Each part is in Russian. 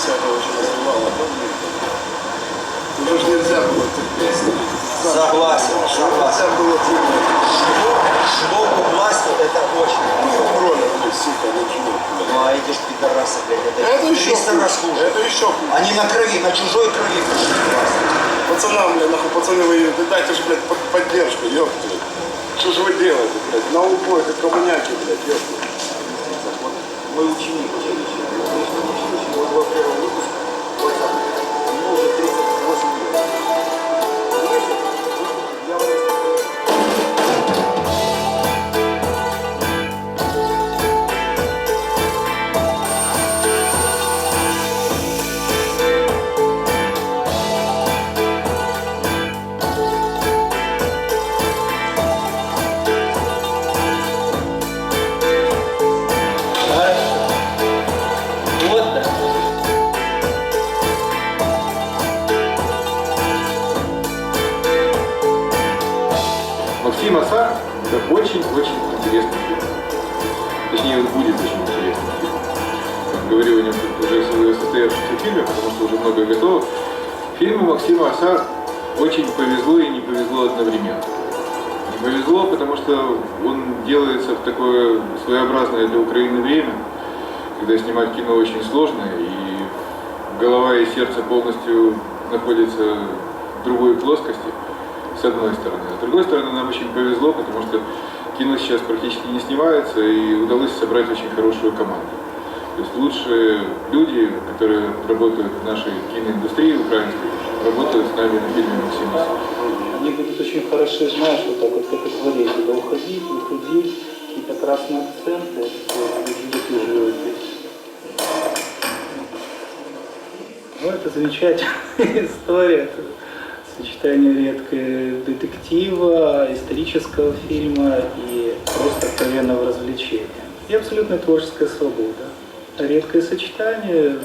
десятого очень называла, помню. Уже же нельзя было терпеть. Согласен, согласен. Нельзя было терпеть. Живот, живот власть, вот это очень. Ну, кроме, сука, не живот. Ну, а эти ж пидорасы, блядь, это, это еще раз хуже. Это еще хуже. Они на крови, на чужой крови пришли Пацанам, блядь, нахуй, пацаны, вы дайте же, блядь, поддержку, ёпта. Что же вы делаете, блядь? На убой, как коммуняки, блядь, ёпта. Мы ученики, блядь. Quando eu quero amigos, coisa, não tem, não очень-очень интересный фильм. Точнее, он будет очень интересный фильм. Как говорил о нем уже в состоявшемся фильме, потому что уже многое готово. Фильму Максима Асар очень повезло и не повезло одновременно. Не повезло, потому что он делается в такое своеобразное для Украины время, когда снимать кино очень сложно, и голова и сердце полностью находятся в другой плоскости, с одной стороны. А с другой стороны, нам очень повезло, потому что кино сейчас практически не снимается, и удалось собрать очень хорошую команду. То есть лучшие люди, которые работают в нашей киноиндустрии украинской, работают с нами на фильме Максима Асара. Они будут очень хороши, знаешь, вот так вот, как и творить, туда уходить, выходить, какие-то красные акценты, вот. Ну, это замечательная история, сочетание редкого детектива, исторического фильма и просто откровенного развлечения. И абсолютная творческая свобода. Редкое сочетание,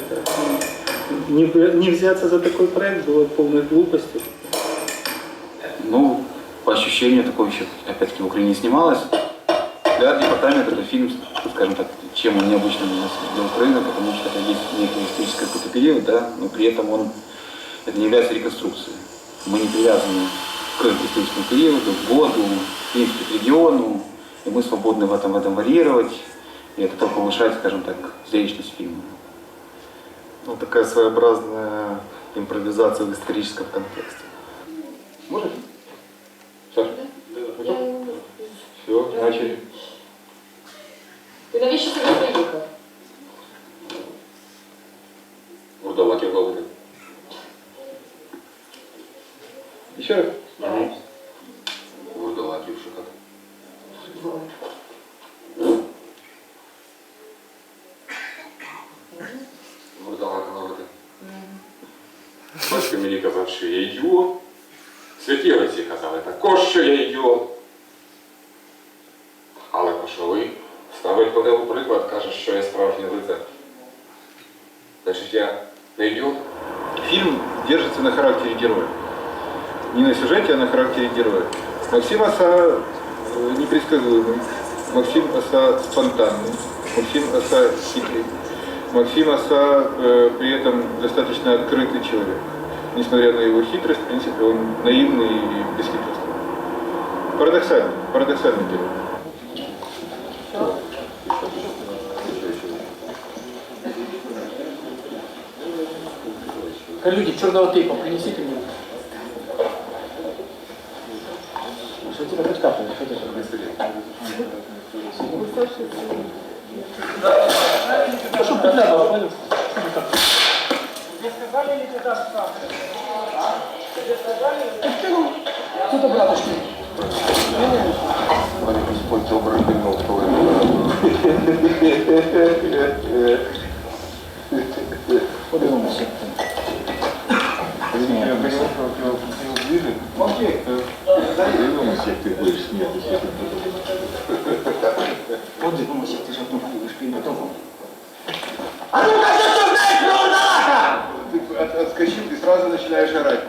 не, не взяться за такой проект было полной глупостью. Ну, по ощущению, такое еще, опять-таки, в Украине снималось. Для департамента это фильм, скажем так, чем он нас, для Украины, потому что это есть некий исторический какой-то период, да, но при этом он, это не является реконструкцией. Мы не привязаны к историческому периоду, к году, в принципе, к региону, и мы свободны в этом, в этом варьировать, и это только повышает, скажем так, зрелищность фильма. Ну, такая своеобразная импровизация в историческом контексте. Можно? Саша? Все, начали. Ти навіщо сюди приїхав? Вурдалаки головы. Еще раз. Вурдалаки в шоколад. Вурдалаки головы. Батько мені казав, що я ідіот. Святі отці казали також, що я ідіот. Але кошовий ставить мене у приклад, каже, що я справжній лицар. Значить, я не ідіот? Фильм держится на характере героя. Не на сюжете, а на характере героя. Максим Оса э, непредсказуемый. Максим Оса спонтанный. Максим Оса хитрый. Максим Оса э, при этом достаточно открытый человек. Несмотря на его хитрость, в принципе, он наивный и бесхитростный. Парадоксальный, парадоксальный герой. Люди, черного тейпа принесите мне. Что тебе хоть капает? Что тебе? Ну, что подглядывал, понял? Кто-то братушки. Господь добрый вино Подивимося. Я понимаю, что у тебя ближе. Молчи. Дивимося, як ти будеш сміятися. Подивимося, ти ж одну будеш підготовку. Ты от- отскочил и сразу начинаешь орать.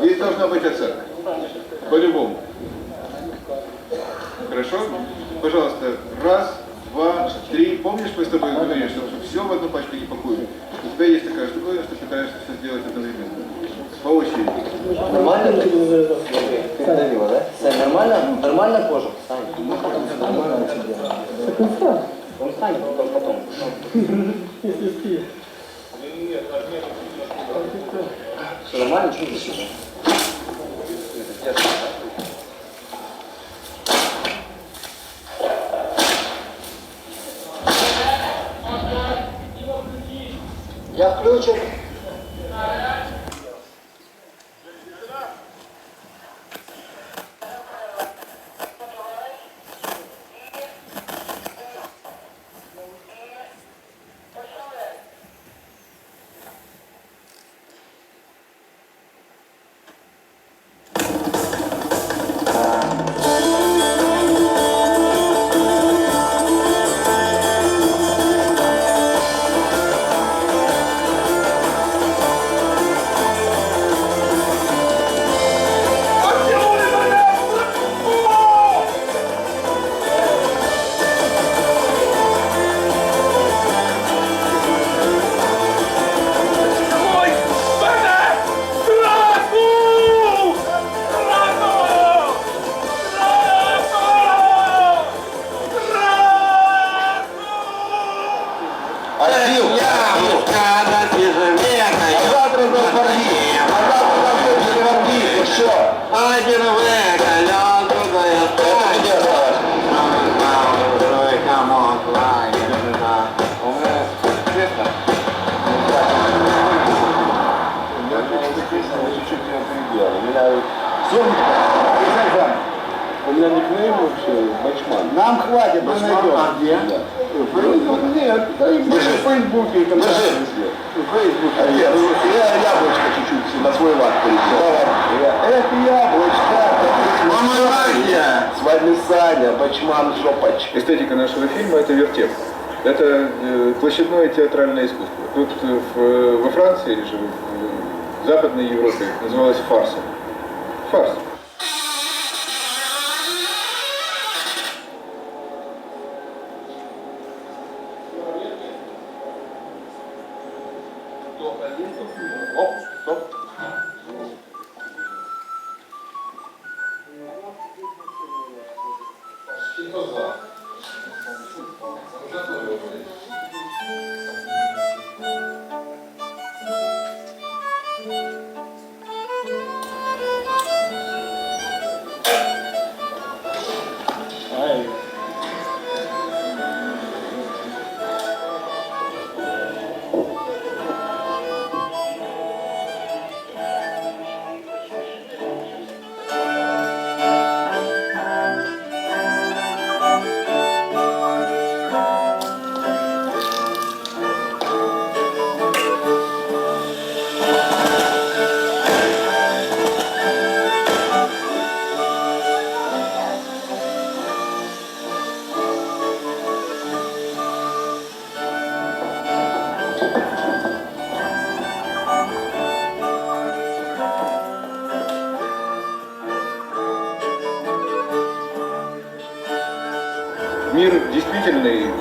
Здесь должна быть оценка. По-любому. Хорошо? Пожалуйста, раз, два, три. Помнишь, мы с тобой говорили, что все в одну пачку не пакуем? У тебя есть такая штука, что пытаешься все сделать одновременно. По очереди. Нормально? Ты давила, да? Сань, нормально? Нормально кожа? Сань. Нормально. Он станет потом. потом. Что, нормально? Что ты Я включен. У меня никнейм вообще Бачман. Нам хватит, мы найдем. А где? Нет, в Фейсбуке Держи. А я, яблочко чуть-чуть на свой лад перейдем. Это яблочко. С вами Саня, Бачман, Жопач. Эстетика нашего фильма – это вертеп. Это э, площадное театральное искусство. Тут э, в- во Франции или же в, в Западной Европе называлось фарсом. Фарс.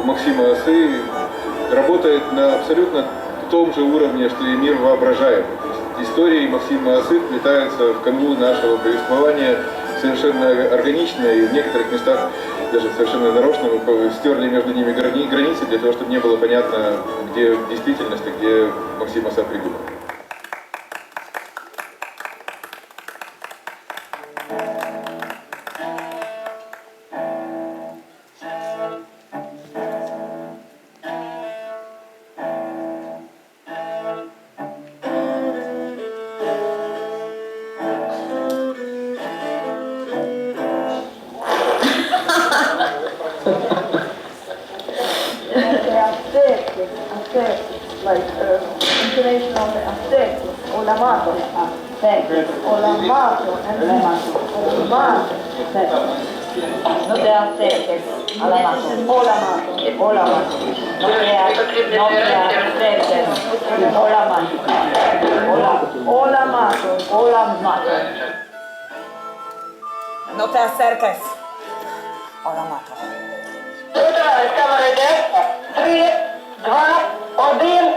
Максима Осы работает на абсолютно том же уровне, что и мир воображаемый. Истории Максима Осы вплетаются в канву нашего повествования совершенно органично, и в некоторых местах даже совершенно нарочно мы стерли между ними грани- границы для того, чтобы не было понятно, где действительность, а где Максим Оса придумал. intonation of the aesthetic, o l'amato, aesthetic, o l'amato, and olamato, No te acerques a la mano. o l'amato, O la mano. No te, no te acerques o la mano. O la, o l'amato, o la mano. No te acerques o la mano. Три, два, один,